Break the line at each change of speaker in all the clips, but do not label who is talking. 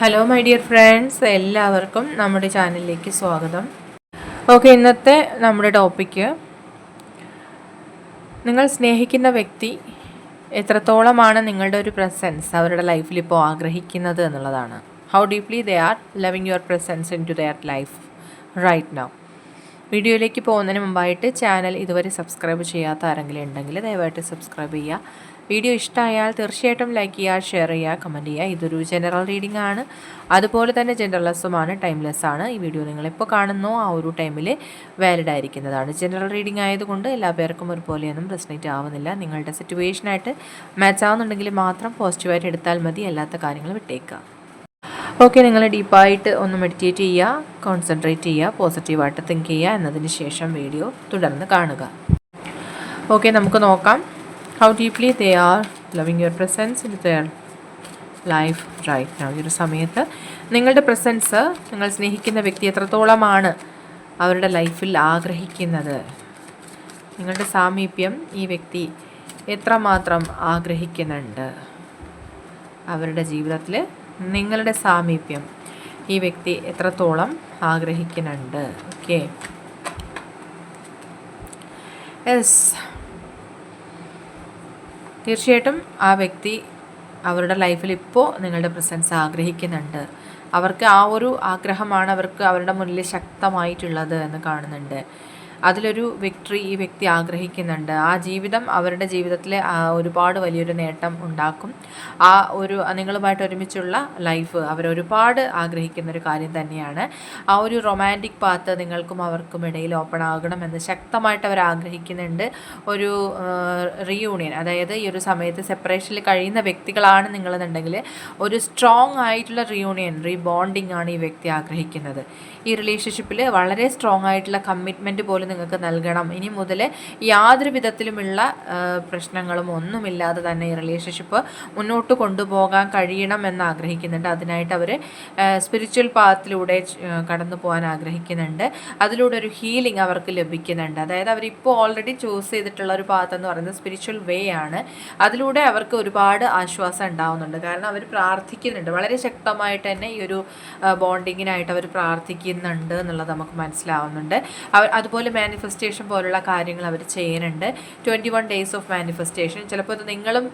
Hello my dear friends എല്ലാവർക്കും നമ്മുടെ ചാനലിലേക്ക് സ്വാഗതം. ഓക്കെ ഇന്നത്തെ നമ്മുടെ ടോപ്പിക്ക് നിങ്ങൾ സ്നേഹിക്കുന്ന വ്യക്തി എത്രത്തോളമാണ് നിങ്ങളുടെ ഒരു പ്രസൻസ് അവരുടെ ലൈഫിൽ ഇപ്പോൾ ആഗ്രഹിക്കുന്നത് എന്നുള്ളതാണ്. How deeply they are loving your presence into their life right now വീഡിയോയിലേക്ക് പോകുന്നതിന് മുമ്പായിട്ട് ചാനൽ ഇതുവരെ സബ്സ്ക്രൈബ് ചെയ്യാത്ത ആരെങ്കിലും ഉണ്ടെങ്കിൽ ദയവായിട്ട് സബ്സ്ക്രൈബ് ചെയ്യുക. വീഡിയോ ഇഷ്ടമായാൽ തീർച്ചയായിട്ടും ലൈക്ക് ചെയ്യുക ഷെയർ ചെയ്യുക കമന്റ് ചെയ്യുക. ഇതൊരു ജനറൽ റീഡിംഗ് ആണ്. അതുപോലെ തന്നെ ജനറൽലെസ്സുമാണ് ടൈംലെസ് ആണ്. ഈ വീഡിയോ നിങ്ങളിപ്പോൾ കാണുന്നോ ആ ഒരു ടൈമിൽ വാലിഡ് ആയിരിക്കുന്നതാണ്. ജനറൽ റീഡിംഗ് ആയതുകൊണ്ട് എല്ലാ പേർക്കും ഒരുപോലെയൊന്നും റെസ്നേറ്റ് ആവുന്നില്ല. നിങ്ങളുടെ സിറ്റുവേഷനായിട്ട് മാച്ച് ആവുന്നുണ്ടെങ്കിൽ മാത്രം പോസിറ്റീവായിട്ട് എടുത്താൽ മതി. അല്ലാത്ത കാര്യങ്ങൾ വിട്ടേക്കുക. ഓക്കെ നിങ്ങൾ ഡീപ്പായിട്ട് ഒന്ന് മെഡിറ്റേറ്റ് ചെയ്യുക കോൺസെൻട്രേറ്റ് ചെയ്യുക പോസിറ്റീവായിട്ട് തിങ്ക് ചെയ്യുക എന്നതിന് ശേഷം വീഡിയോ തുടർന്ന് കാണുക. ഓക്കെ നമുക്ക് നോക്കാം. How deeply they are loving your presence in their life right now ഈ ഒരു സമയത്ത് നിങ്ങളുടെ പ്രസൻസ് നിങ്ങൾ സ്നേഹിക്കുന്ന വ്യക്തി എത്രത്തോളമാണ് അവരുടെ ലൈഫിൽ ആഗ്രഹിക്കുന്നത്? നിങ്ങളുടെ സാമീപ്യം ഈ വ്യക്തി എത്രമാത്രം ആഗ്രഹിക്കുന്നുണ്ട്? അവരുടെ ജീവിതത്തിൽ നിങ്ങളുടെ സാമീപ്യം ഈ വ്യക്തി എത്രത്തോളം ആഗ്രഹിക്കുന്നുണ്ട്? ഓക്കെ യെസ് തീർച്ചയായിട്ടും ആ വ്യക്തി അവരുടെ ലൈഫിൽ ഇപ്പോൾ നിങ്ങളുടെ പ്രസൻസ് ആഗ്രഹിക്കുന്നുണ്ട്. അവർക്ക് ആ ഒരു ആഗ്രഹമാണ് അവർക്ക് അവരുടെ മുന്നിൽ ശക്തമായിട്ടുള്ളത് എന്ന് കാണുന്നുണ്ട്. അതിലൊരു വിക്ടറി ഈ വ്യക്തി ആഗ്രഹിക്കുന്നുണ്ട്. ആ ജീവിതം അവരുടെ ജീവിതത്തിലെ ഒരുപാട് വലിയൊരു നേട്ടം ഉണ്ടാക്കും. ആ ഒരു നിങ്ങളുമായിട്ട് ഒരുമിച്ചുള്ള ലൈഫ് അവരൊരുപാട് ആഗ്രഹിക്കുന്ന ഒരു കാര്യം തന്നെയാണ്. ആ ഒരു റൊമാന്റിക് പാത്ത് നിങ്ങൾക്കും അവർക്കും ഇടയിൽ ഓപ്പൺ ആകണമെന്ന് ശക്തമായിട്ട് അവർ ആഗ്രഹിക്കുന്നുണ്ട്. ഒരു റീയൂണിയൻ അതായത് ഈ ഒരു സമയത്ത് സെപ്പറേഷനിൽ കഴിയുന്ന വ്യക്തികളാണ് നിങ്ങളെന്നുണ്ടെങ്കിൽ ഒരു സ്ട്രോങ് ആയിട്ടുള്ള റീയൂണിയൻ റീബോണ്ടിങ് ആണ് ഈ വ്യക്തി ആഗ്രഹിക്കുന്നത്. ഈ റിലേഷൻഷിപ്പിൽ വളരെ സ്ട്രോങ് ആയിട്ടുള്ള കമ്മിറ്റ്മെന്റ് പോലും നിങ്ങൾക്ക് നൽകണം. ഇനി മുതൽ യാതൊരു വിധത്തിലുമുള്ള പ്രശ്നങ്ങളും ഒന്നുമില്ലാതെ തന്നെ ഈ റിലേഷൻഷിപ്പ് മുന്നോട്ട് കൊണ്ടുപോകാൻ കഴിയണം എന്ന് ആഗ്രഹിക്കുന്നുണ്ട്. അതിനായിട്ട് അവർ സ്പിരിച്വൽ പാത്തിലൂടെ കടന്നു പോകാൻ ആഗ്രഹിക്കുന്നുണ്ട്. അതിലൂടെ ഒരു ഹീലിംഗ് അവർക്ക് ലഭിക്കുന്നുണ്ട്. അതായത് അവരിപ്പോൾ ഓൾറെഡി ചൂസ് ചെയ്തിട്ടുള്ള ഒരു പാത്ത് എന്ന് പറയുന്നത് സ്പിരിച്വൽ വേ ആണ്. അതിലൂടെ അവർക്ക് ഒരുപാട് ആശ്വാസം ഉണ്ടാവുന്നുണ്ട്. കാരണം അവർ പ്രാർത്ഥിക്കുന്നുണ്ട്. വളരെ ശക്തമായിട്ട് തന്നെ ഈ ഒരു ബോണ്ടിങ്ങിനായിട്ട് അവർ പ്രാർത്ഥിക്കുന്നുണ്ട് എന്നുള്ളത് നമുക്ക് മനസ്സിലാവുന്നുണ്ട്. അവർ അതുപോലെ മാനിഫെസ്റ്റേഷൻ പോലുള്ള കാര്യങ്ങൾ അവർ ചെയ്യുന്നുണ്ട്. Twenty one days of manifestation ചിലപ്പോൾ ഇത് നിങ്ങളും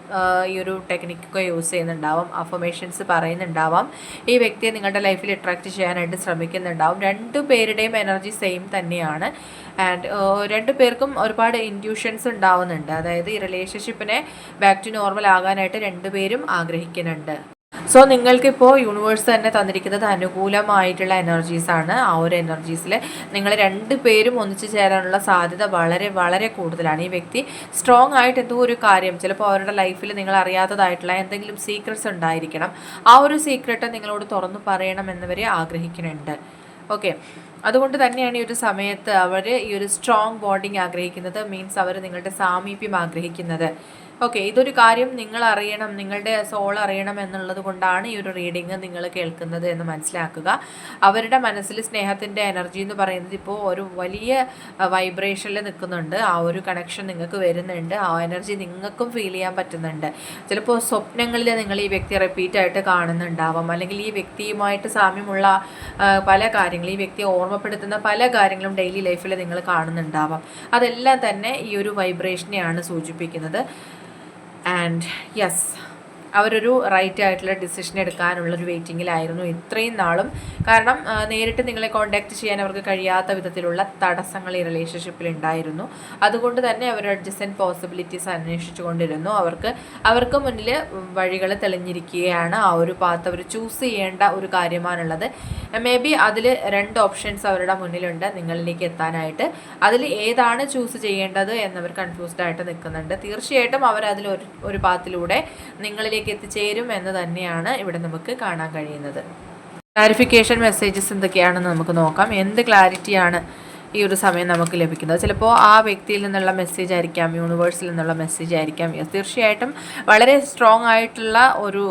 ഈ ഒരു ടെക്നിക്കൊക്കെ യൂസ് ചെയ്യുന്നുണ്ടാവും. അഫർമേഷൻസ് പറയുന്നുണ്ടാവാം. ഈ വ്യക്തിയെ നിങ്ങളുടെ ലൈഫിൽ അട്രാക്റ്റ് ചെയ്യാനായിട്ട് ശ്രമിക്കുന്നുണ്ടാവും. രണ്ടു പേരുടെയും എനർജി സെയിം തന്നെയാണ്. ആൻഡ് രണ്ടു പേർക്കും ഒരുപാട് ഇൻഡ്യൂഷൻസ് ഉണ്ടാവുന്നുണ്ട്. അതായത് ഈ റിലേഷൻഷിപ്പിനെ ബാക്ക് ടു നോർമൽ ആകാനായിട്ട് രണ്ടുപേരും ആഗ്രഹിക്കുന്നുണ്ട്. സോ നിങ്ങൾക്കിപ്പോൾ യൂണിവേഴ്സ് തന്നെ തന്നിരിക്കുന്നത് അനുകൂലമായിട്ടുള്ള എനർജീസാണ് ആ ഒരു എനർജീസിൽ നിങ്ങൾ രണ്ട് പേരും ഒന്നിച്ചു ചേരാനുള്ള സാധ്യത വളരെ വളരെ കൂടുതലാണ്. ഈ വ്യക്തി സ്ട്രോങ് ആയിട്ട് എന്തോ ഒരു കാര്യം ചിലപ്പോൾ അവരുടെ ലൈഫിൽ നിങ്ങൾ അറിയാത്തതായിട്ടുള്ള എന്തെങ്കിലും സീക്രട്സ് ഉണ്ടായിരിക്കണം. ആ ഒരു സീക്രട്ട് നിങ്ങളോട് തുറന്നു പറയണം എന്നിവരെ ആഗ്രഹിക്കുന്നുണ്ട്. ഓക്കെ അതുകൊണ്ട് തന്നെയാണ് ഈ ഒരു സമയത്ത് അവർ ഈ ഒരു സ്ട്രോങ് ബോണ്ടിങ് ആഗ്രഹിക്കുന്നത് മീൻസ് അവർ നിങ്ങളുടെ സാമീപ്യം ആഗ്രഹിക്കുന്നത്. ഓക്കെ ഇതൊരു കാര്യം നിങ്ങൾ അറിയണം നിങ്ങളുടെ സോൾ അറിയണം എന്നുള്ളത് കൊണ്ടാണ് ഈ ഒരു റീഡിങ് നിങ്ങൾ കേൾക്കുന്നത് എന്ന് മനസ്സിലാക്കുക. അവരുടെ മനസ്സിൽ സ്നേഹത്തിന്റെ എനർജി എന്ന് പറയുന്നത് ഇപ്പോൾ ഒരു വലിയ വൈബ്രേഷനിൽ നിൽക്കുന്നുണ്ട്. ആ ഒരു കണക്ഷൻ നിങ്ങൾക്ക് വരുന്നുണ്ട്. ആ എനർജി നിങ്ങൾക്കും ഫീൽ ചെയ്യാൻ പറ്റുന്നുണ്ട്. ചിലപ്പോൾ സ്വപ്നങ്ങളിൽ നിങ്ങൾ ഈ വ്യക്തി റിപ്പീറ്റായിട്ട് കാണുന്നുണ്ടാവാം. അല്ലെങ്കിൽ ഈ വ്യക്തിയുമായിട്ട് സാമ്യമുള്ള പല കാര്യങ്ങളും ഈ വ്യക്തിയെ ഓർമ്മപ്പെടുത്തുന്ന പല കാര്യങ്ങളും ഡെയിലി ലൈഫിൽ നിങ്ങൾ കാണുന്നുണ്ടാവാം. അതെല്ലാം തന്നെ ഈ ഒരു വൈബ്രേഷനെയാണ് സൂചിപ്പിക്കുന്നത്. ആൻഡ് യെസ് അവരൊരു റൈറ്റ് ആയിട്ടുള്ള ഡിസിഷൻ എടുക്കാനുള്ള ഒരു വെയിറ്റിങ്ങിലായിരുന്നു ഇത്രയും നാളും. കാരണം നേരിട്ട് നിങ്ങളെ കോണ്ടാക്ട് ചെയ്യാൻ അവർക്ക് കഴിയാത്ത വിധത്തിലുള്ള തടസ്സങ്ങൾ ഈ റിലേഷൻഷിപ്പിൽ ഉണ്ടായിരുന്നു. അതുകൊണ്ട് തന്നെ അവർ അഡ്ജസ്റ്റന്റ് പോസിബിലിറ്റീസ് അന്വേഷിച്ചു കൊണ്ടിരുന്നു. അവർക്ക് അവർക്ക് മുന്നിൽ വഴികൾ തെളിഞ്ഞിരിക്കുകയാണ്. ആ ഒരു പാത്ത് അവർ ചൂസ് ചെയ്യേണ്ട ഒരു കാര്യമാണുള്ളത്. മേ ബി അതിൽ രണ്ട് ഓപ്ഷൻസ് അവരുടെ മുന്നിലുണ്ട് നിങ്ങളിലേക്ക് എത്താനായിട്ട്. അതിൽ ഏതാണ് ചൂസ് ചെയ്യേണ്ടത് എന്നവർ കൺഫ്യൂസ്ഡ് ആയിട്ട് നിൽക്കുന്നുണ്ട്. തീർച്ചയായിട്ടും അവർ അതിൽ ഒരു ഒരു പാത്തിലൂടെ നിങ്ങളിലേക്ക് ലക്ഷ്യത്തിലേക്ക് എത്തിച്ചേരും എന്ന് തന്നെയാണ് ഇവിടെ നമുക്ക് കാണാൻ കഴിയുന്നത്. ക്ലാരിഫിക്കേഷൻ മെസ്സേജസ് എന്തൊക്കെയാണെന്ന് നമുക്ക് നോക്കാം. എന്ത് ക്ലാരിറ്റിയാണ് ഈ ഒരു സമയം നമുക്ക് ലഭിക്കുന്നത്? ചിലപ്പോൾ ആ വ്യക്തിയിൽ നിന്നുള്ള മെസ്സേജ് ആയിരിക്കാം യൂണിവേഴ്സിൽ നിന്നുള്ള മെസ്സേജ് ആയിരിക്കാം. തീർച്ചയായിട്ടും വളരെ സ്ട്രോങ് ആയിട്ടുള്ള ഒരു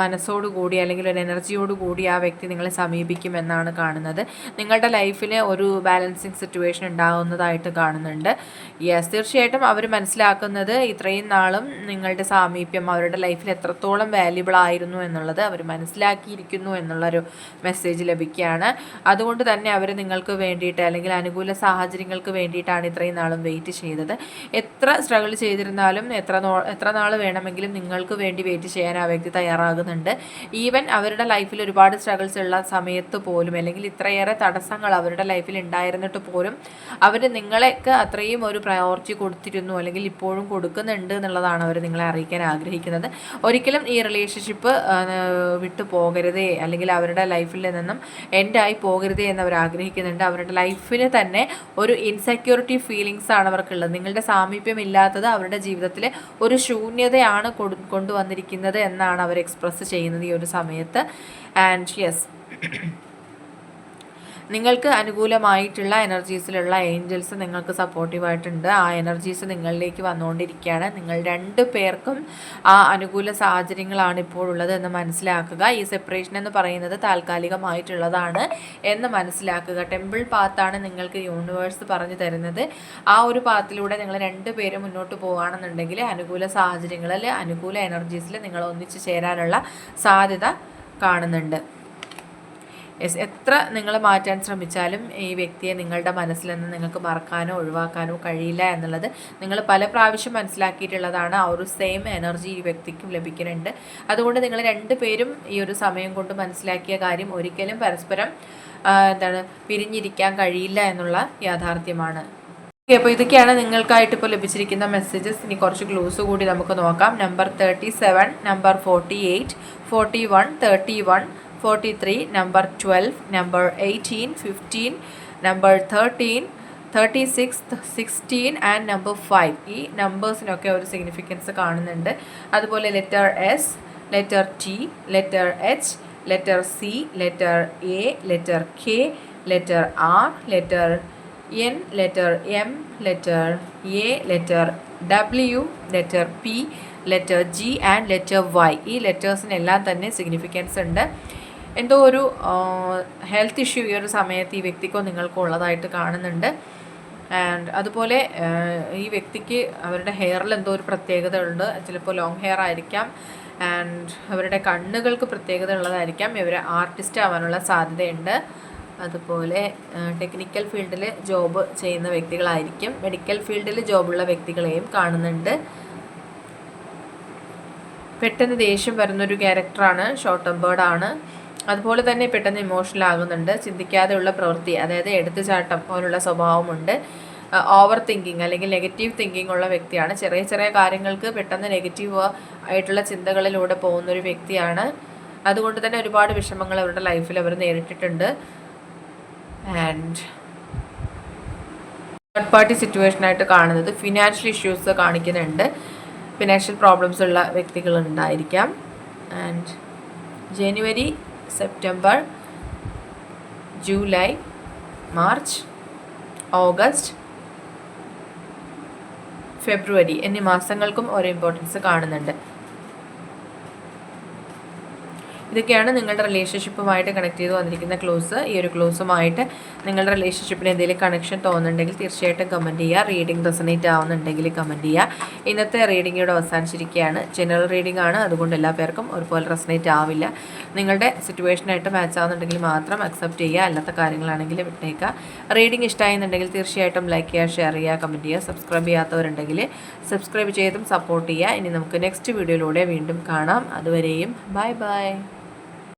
മനസ്സോടുകൂടി അല്ലെങ്കിൽ ഒരു എനർജിയോട് കൂടി ആ വ്യക്തി നിങ്ങളെ സമീപിക്കുമെന്നാണ് കാണുന്നത്. നിങ്ങളുടെ ലൈഫിൽ ഒരു ബാലൻസിങ് സിറ്റുവേഷൻ ഉണ്ടാകുന്നതായിട്ട് കാണുന്നുണ്ട്. യെസ് തീർച്ചയായിട്ടും അവർ മനസ്സിലാക്കുന്നത് ഇത്രയും നാളും നിങ്ങളുടെ സാമീപ്യം അവരുടെ ലൈഫിൽ എത്രത്തോളം വാല്യുബിൾ ആയിരുന്നു എന്നുള്ളത് അവർ മനസ്സിലാക്കിയിരിക്കുന്നു എന്നുള്ളൊരു മെസ്സേജ് ലഭിക്കുകയാണ്. അതുകൊണ്ട് തന്നെ അവർ നിങ്ങൾക്ക് വേണ്ടിയിട്ട് അല്ലെങ്കിൽ അനുകൂല സാഹചര്യങ്ങൾക്ക് വേണ്ടിയിട്ടാണ് ഇത്രയും നാളും വെയിറ്റ് ചെയ്തത്. എത്ര സ്ട്രഗിൾ ചെയ്തിരുന്നാലും എത്ര എത്ര നാൾ വേണമെങ്കിലും നിങ്ങൾക്ക് വേണ്ടി വെയിറ്റ് ചെയ്യാൻ ആ വ്യക്തി തയ്യാറാകുന്നുണ്ട്. ഈവൻ അവരുടെ ലൈഫിൽ ഒരുപാട് സ്ട്രഗിൾസ് ഉള്ള സമയത്ത് പോലും അല്ലെങ്കിൽ ഇത്രയേറെ തടസ്സങ്ങൾ അവരുടെ ലൈഫിൽ ഉണ്ടായിരുന്നിട്ട് പോലും അവർ നിങ്ങളെയൊക്കെ അത്രയും ഒരു പ്രയോറിറ്റി കൊടുത്തിരുന്നു അല്ലെങ്കിൽ ഇപ്പോഴും കൊടുക്കുന്നുണ്ട് എന്നുള്ളതാണ് അവർ നിങ്ങളെ അറിയിക്കാൻ ആഗ്രഹിക്കുന്നത്. ഒരിക്കലും ഈ റിലേഷൻഷിപ്പ് വിട്ടു പോകരുതേ അല്ലെങ്കിൽ അവരുടെ ലൈഫിൽ നിന്നും എൻഡായി പോകരുതേ എന്ന് അവർ ആഗ്രഹിക്കുന്നുണ്ട്. അവരുടെ ലൈഫിന് തന്നെ ഒരു ഇൻസെക്യൂരിറ്റി ഫീലിങ്സ് ആണ് അവർക്കുള്ളത്. നിങ്ങളുടെ സാമീപ്യം ഇല്ലാത്തത് അവരുടെ ജീവിതത്തിലെ ഒരു ശൂന്യതയാണ് കൊണ്ടുവന്നിരിക്കുന്നത് എന്നാണ് അവർ എക്സ്പ്രസ് ചെയ്യുന്നത് ഈ ഒരു സമയത്ത്. ആൻഡ് യെസ് നിങ്ങൾക്ക് അനുകൂലമായിട്ടുള്ള എനർജീസിലുള്ള ഏഞ്ചൽസ് നിങ്ങൾക്ക് സപ്പോർട്ടീവായിട്ടുണ്ട് ആ എനർജീസ് നിങ്ങളിലേക്ക് വന്നുകൊണ്ടിരിക്കുകയാണ്. നിങ്ങൾ രണ്ട് പേർക്കും ആ അനുകൂല സാഹചര്യങ്ങളാണ് ഇപ്പോൾ ഉള്ളത് എന്ന് മനസ്സിലാക്കുക. ഈ സെപ്പറേഷൻ എന്ന് പറയുന്നത് താൽക്കാലികമായിട്ടുള്ളതാണ് എന്ന് മനസ്സിലാക്കുക. ടെമ്പിൾ പാത്താണ് നിങ്ങൾക്ക് യൂണിവേഴ്സ് പറഞ്ഞു തരുന്നത്. ആ ഒരു പാത്തിലൂടെ നിങ്ങൾ രണ്ട് പേരും മുന്നോട്ട് പോകുകയാണെന്നുണ്ടെങ്കിൽ അനുകൂല സാഹചര്യങ്ങളിൽ അനുകൂല എനർജീസിൽ നിങ്ങൾ ഒന്നിച്ചു ചേരാനുള്ള സാധ്യത കാണുന്നുണ്ട്. എത്ര നിങ്ങൾ മാറ്റാൻ ശ്രമിച്ചാലും ഈ വ്യക്തിയെ നിങ്ങളുടെ മനസ്സിൽ നിന്ന് നിങ്ങൾക്ക് മറക്കാനോ ഒഴിവാക്കാനോ കഴിയില്ല എന്നുള്ളത് നിങ്ങൾ പല പ്രാവശ്യം മനസ്സിലാക്കിയിട്ടുള്ളതാണ്. ആ ഒരു സെയിം എനർജി ഈ വ്യക്തിക്കും ലഭിക്കുന്നുണ്ട്. അതുകൊണ്ട് നിങ്ങൾ രണ്ടുപേരും ഈ ഒരു സമയം കൊണ്ട് മനസ്സിലാക്കിയ കാര്യം ഒരിക്കലും പരസ്പരം എന്താണ് പിരിഞ്ഞിരിക്കാൻ കഴിയില്ല എന്നുള്ള യാഥാർത്ഥ്യമാണ്. ഓക്കെ അപ്പോൾ ഇതൊക്കെയാണ് നിങ്ങൾക്കായിട്ട് ഇപ്പോൾ ലഭിച്ചിരിക്കുന്ന മെസ്സേജസ് ഇനി കുറച്ച് ക്ലൂസ് കൂടി നമുക്ക് നോക്കാം. Number thirty seven number forty eight forty one thirty one forty three number twelve number eighteen fifteen number thirteen thirty six sixteen and number five ഈ നമ്പേഴ്സിനൊക്കെ ഒരു സിഗ്നിഫിക്കൻസ് കാണുന്നുണ്ട്. അതുപോലെ letter S letter T letter H letter C letter A letter K letter R letter N letter M letter A letter W letter P letter G and letter Y ഈ ലെറ്റേഴ്സിനെല്ലാം തന്നെ significance ഉണ്ട്. എന്തോ ഒരു health issue ഈ ഒരു സമയത്ത് ഈ വ്യക്തിക്കോ നിങ്ങൾക്കോ ഉള്ളതായിട്ട് കാണുന്നുണ്ട്. ആൻഡ് അതുപോലെ ഈ വ്യക്തിക്ക് അവരുടെ ഹെയറിൽ എന്തോ ഒരു പ്രത്യേകത ഉണ്ട് ചിലപ്പോൾ ലോങ് ഹെയർ ആയിരിക്കാം. ആൻഡ് അവരുടെ കണ്ണുകൾക്ക് പ്രത്യേകത ഉള്ളതായിരിക്കാം. ഇവർ ആർട്ടിസ്റ്റ് ആവാനുള്ള സാധ്യതയുണ്ട്. അതുപോലെ ടെക്നിക്കൽ ഫീൽഡിൽ ജോബ് ചെയ്യുന്ന വ്യക്തികളായിരിക്കും. മെഡിക്കൽ ഫീൽഡിൽ ജോബുള്ള വ്യക്തികളെയും കാണുന്നുണ്ട്. പെട്ടെന്ന് ദേഷ്യം വരുന്നൊരു ക്യാരക്ടറാണ് ഷോർട്ട് ആണ്. അതുപോലെ തന്നെ പെട്ടെന്ന് ഇമോഷണൽ ആകുന്നുണ്ട്. ചിന്തിക്കാതെയുള്ള പ്രവൃത്തി അതായത് എടുത്തുചാട്ടം പോലുള്ള സ്വഭാവമുണ്ട്. ഓവർ തിങ്കിങ് അല്ലെങ്കിൽ നെഗറ്റീവ് തിങ്കിങ് ഉള്ള വ്യക്തിയാണ്. ചെറിയ ചെറിയ കാര്യങ്ങൾക്ക് പെട്ടെന്ന് നെഗറ്റീവ് ആയിട്ടുള്ള ചിന്തകളിലൂടെ പോകുന്ന ഒരു വ്യക്തിയാണ്. അതുകൊണ്ട് തന്നെ ഒരുപാട് വിഷമങ്ങൾ അവരുടെ ലൈഫിൽ അവർ നേരിട്ടിട്ടുണ്ട്. ആൻഡ് തേർഡ് പാർട്ടി സിറ്റുവേഷനായിട്ട് കാണുന്നത് ഫിനാൻഷ്യൽ ഇഷ്യൂസ് കാണിക്കുന്നുണ്ട്. ഫിനാൻഷ്യൽ പ്രോബ്ലംസ് ഉള്ള വ്യക്തികൾ ഉണ്ടായിരിക്കാം. And January September July March August February എന്നീ മാസങ്ങൾക്കും ഓരോ ഇമ്പോർട്ടൻസ് കാണുന്നുണ്ട്. ഇതൊക്കെയാണ് നിങ്ങളുടെ റിലേഷൻഷിപ്പുമായിട്ട് കണക്ട് ചെയ്ത് വന്നിരിക്കുന്ന ക്ലോസ് ഈ ഒരു ക്ലോസുമായിട്ട് നിങ്ങളുടെ റിലേഷൻഷിപ്പിന് എന്തെങ്കിലും കണക്ഷൻ തോന്നുന്നുണ്ടെങ്കിൽ തീർച്ചയായിട്ടും കമന്റ് ചെയ്യുക. റീഡിംഗ് റെസനേറ്റ് ആവുന്നുണ്ടെങ്കിൽ കമന്റ് ചെയ്യുക. ഇന്നത്തെ റീഡിംഗ് ഇവിടെ അവസാനിച്ചിരിക്കുകയാണ്. ജനറൽ റീഡിംഗ് ആണ്. അതുകൊണ്ട് എല്ലാ പേർക്കും ഒരുപോലെ റെസനേറ്റ് ആവില്ല. നിങ്ങളുടെ സിറ്റുവേഷനായിട്ട് മാച്ച് ആവുന്നുണ്ടെങ്കിൽ മാത്രം അക്സെപ്റ്റ് ചെയ്യുക. അല്ലാത്ത കാര്യങ്ങളാണെങ്കിൽ വിട്ടേക്കുക. റീഡിംഗ് ഇഷ്ടമായെന്നുണ്ടെങ്കിൽ തീർച്ചയായിട്ടും ലൈക്ക് ചെയ്യുക ഷെയർ ചെയ്യുക കമന്റ് ചെയ്യുക. സബ്സ്ക്രൈബ് ചെയ്യാത്തവരുണ്ടെങ്കിൽ സബ്സ്ക്രൈബ് ചെയ്തും സപ്പോർട്ട് ചെയ്യുക. ഇനി നമുക്ക് നെക്സ്റ്റ് വീഡിയോയിലൂടെ വീണ്ടും കാണാം. അതുവരെയും ബൈ ബൈ